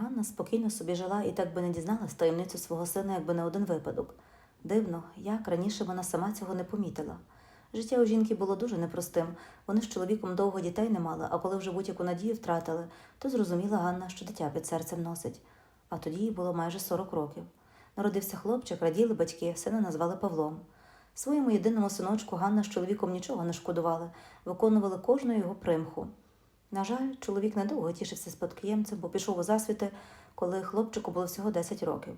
Ганна спокійно собі жила і так би не дізналась таємницю свого сина, якби не один випадок. Дивно, як раніше вона сама цього не помітила. Життя у жінки було дуже непростим. Вони з чоловіком довго дітей не мали, а коли вже будь-яку надію втратили, то зрозуміла Ганна, що дитя під серцем носить. А тоді їй було майже 40 років. Народився хлопчик, раділи батьки, сина назвали Павлом. Своєму єдиному синочку Ганна з чоловіком нічого не шкодували, виконували кожну його примху. На жаль, чоловік недовго тішився спадкоємцем, бо пішов у засвіти, коли хлопчику було всього 10 років.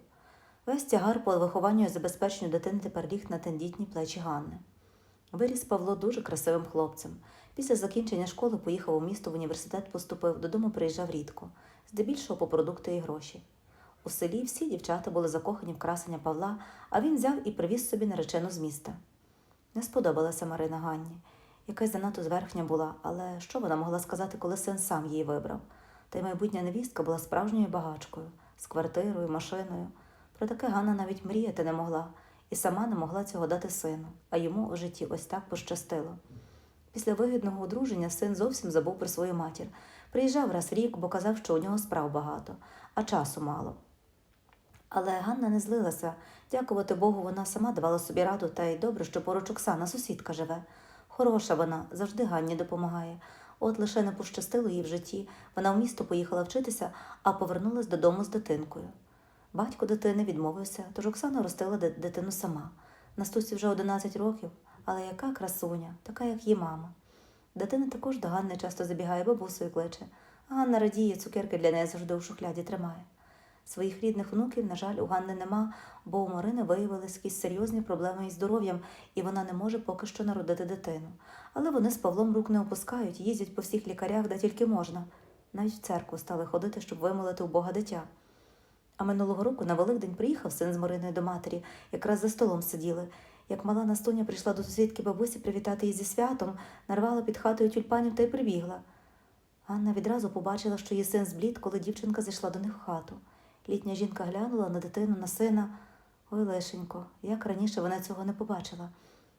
Весь тягар по вихованню і забезпеченню дитини тепер ліг на тендітні плечі Ганни. Виріс Павло дуже красивим хлопцем. Після закінчення школи поїхав у місто в університет, поступив, додому приїжджав рідко, здебільшого по продукти і гроші. У селі всі дівчата були закохані в красення Павла, а він взяв і привіз собі наречену з міста. Не сподобалася Марина Ганні. Якась занадто зверхня була, але що вона могла сказати, коли син сам її вибрав? Та й майбутня невістка була справжньою багачкою, з квартирою, машиною. Про таке Ганна навіть мріяти не могла, і сама не могла цього дати сину, а йому у житті ось так пощастило. Після вигідного одруження син зовсім забув про свою матір. Приїжджав раз рік, бо казав, що у нього справ багато, а часу мало. Але Ганна не злилася. Дякувати Богу, вона сама давала собі раду, та й добре, що поруч Оксана, сусідка живе. Хороша вона, завжди Ганні допомагає. От лише не пощастило їй в житті. Вона в місто поїхала вчитися, а повернулась додому з дитинкою. Батько дитини відмовився, тож Оксана ростила дитину сама. Настусі вже 11 років, але яка красуня, така, як її мама. Дитина також до Ганни часто забігає, бабусею кличе. Ганна радіє, цукерки для неї завжди у шухляді тримає. Своїх рідних внуків, на жаль, у Ганни нема, бо у Марини виявились якісь серйозні проблеми із здоров'ям, і вона не може поки що народити дитину. Але вони з Павлом рук не опускають, їздять по всіх лікарях, де тільки можна. Навіть в церкву стали ходити, щоб вимолити у Бога дитя. А минулого року на Великдень приїхав син з Мариною до матері, якраз за столом сиділи. Як мала Настуня прийшла до сусідки бабусі привітати її зі святом, нарвала під хатою тюльпанів та й прибігла. Ганна відразу побачила, що її син зблід, коли дівчинка зайшла до них в хату. Літня жінка глянула на дитину, на сина. Ой, лишенько, як раніше вона цього не побачила.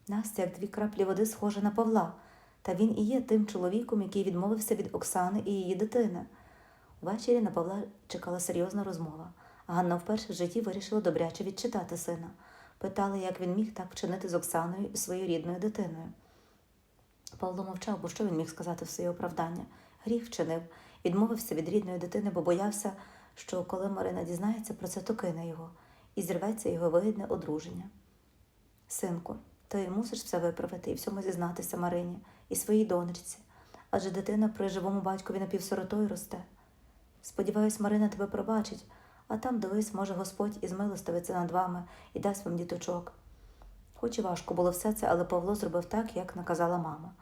Настя, як дві краплі води, схожа на Павла, та він і є тим чоловіком, який відмовився від Оксани і її дитини. Ввечері на Павла чекала серйозна розмова. Ганна вперше в житті вирішила добряче відчитати сина. Питала, як він міг так вчинити з Оксаною і своєю рідною дитиною. Павло мовчав, бо що він міг сказати в своє оправдання? Гріх вчинив, відмовився від рідної дитини, бо боявся, що коли Марина дізнається про це, то кине його, і зірветься його вигідне одруження. Синку, ти мусиш все виправити і всьому зізнатися Марині і своїй донечці, адже дитина при живому батькові напівсиротою росте. Сподіваюсь, Марина тебе пробачить, а там, дивись, може, Господь і змилостивиться над вами і дасть вам діточок. Хоч і важко було все це, але Павло зробив так, як наказала мама.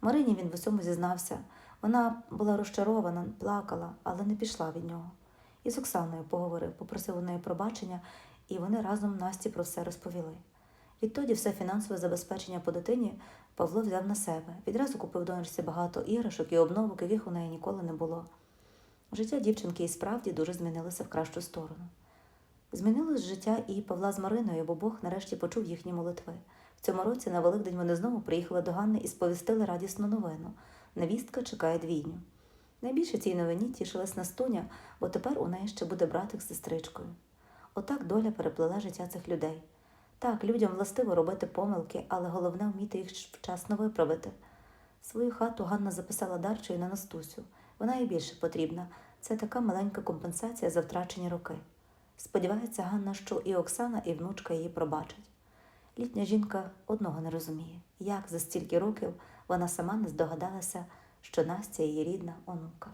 Марині він в усьому зізнався. Вона була розчарована, плакала, але не пішла від нього. І з Оксаною поговорив, попросив у неї пробачення, і вони разом Насті про все розповіли. Відтоді все фінансове забезпечення по дитині Павло взяв на себе. Відразу купив донечці багато іграшок і обновок, яких у неї ніколи не було. Життя дівчинки і справді дуже змінилося в кращу сторону. Змінилось життя і Павла з Мариною, бо Бог нарешті почув їхні молитви. В цьому році на Великдень вони знову приїхали до Ганни і сповістили радісну новину. Невістка чекає двійню. Найбільше цій новині тішилась Настуня, бо тепер у неї ще буде братик з сестричкою. Отак доля переплела життя цих людей. Так, людям властиво робити помилки, але головне вміти їх вчасно виправити. Свою хату Ганна записала дарчою на Настусю. Вона їй більше потрібна. Це така маленька компенсація за втрачені роки. Сподівається Ганна, що і Оксана, і внучка її пробачать. Літня жінка одного не розуміє, як за стільки років вона сама не здогадалася, що Настя її рідна онука.